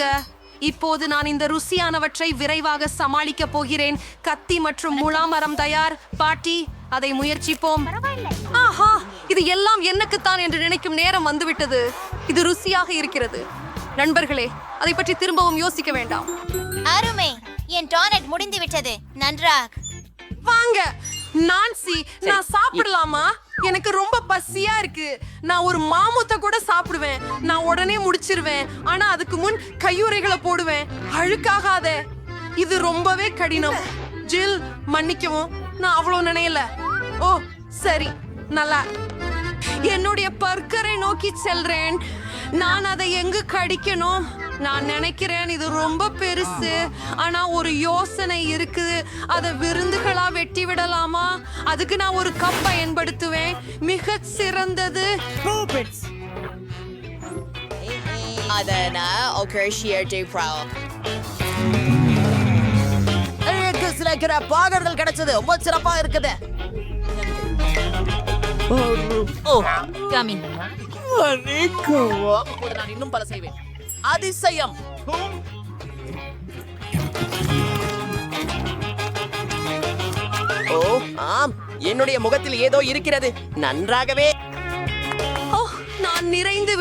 வாங்க இப்போது நான் இந்த ருசியானவற்றை விரைவாக சமாளிக்க போகிறேன். கத்தி மற்றும் முலாமரம் தயார். பாட்டி அதை முயற்சிப்போம். ஆஹா இது எல்லாம் எனக்குத்தான் என்று நினைக்கும் நேரம் வந்துவிட்டது. இது ருசியாக இருக்கிறது. நண்பர்களே அதை பற்றி திரும்பவும் யோசிக்க வேண்டாம். அருமை. என் டானட் முடிந்து விட்டது நன்றாக. வாங்க. நான்சி நான் சாப்பிடலாமா? எனக்கு ரொம்ப பசியா இருக்கு. நான் ஒரு மாமுத்த கூட சாப்பிடுவேன். நான் உடனே முடிச்சிருவேன். ஆனா அதுக்கு முன் கையுறைகளை போடுவேன். அழுக்காகாதே. இது ரொம்பவே கடினம். ஜில் மன்னிக்கவும். நான் அவ்வளவு நினையல. ஓ சரி. நல்லா. என்னுடைய பர்க்கரை நோக்கி செல்றேன். நான் அதை எங்கு கடிக்கணும்? நான் நினைக்கிறேன் இது ரொம்ப பெருசு. ஆனா ஒரு யோசனை இருக்கு அதை விருந்துகளா வெட்டி விடலாமா? அதுக்கு நான் ஒரு கப் பயன்படுத்துவேன். மிக சிறந்தது. அதனா ஒகர்ஷியர்டே ப்ராவ் எனக்கு சில கிர பாகர்கள் கிடைச்சது. ரொம்ப சிறப்பா இருக்குது. ஓ யம்மி அப்போது நான் இன்னும் பல செய்வேன். அதிசயம். ஓ ஆம். என்னுடைய முகத்தில் ஏதோ இருக்கிறது. நன்றாகவே. ஓ நான் நிறைந்து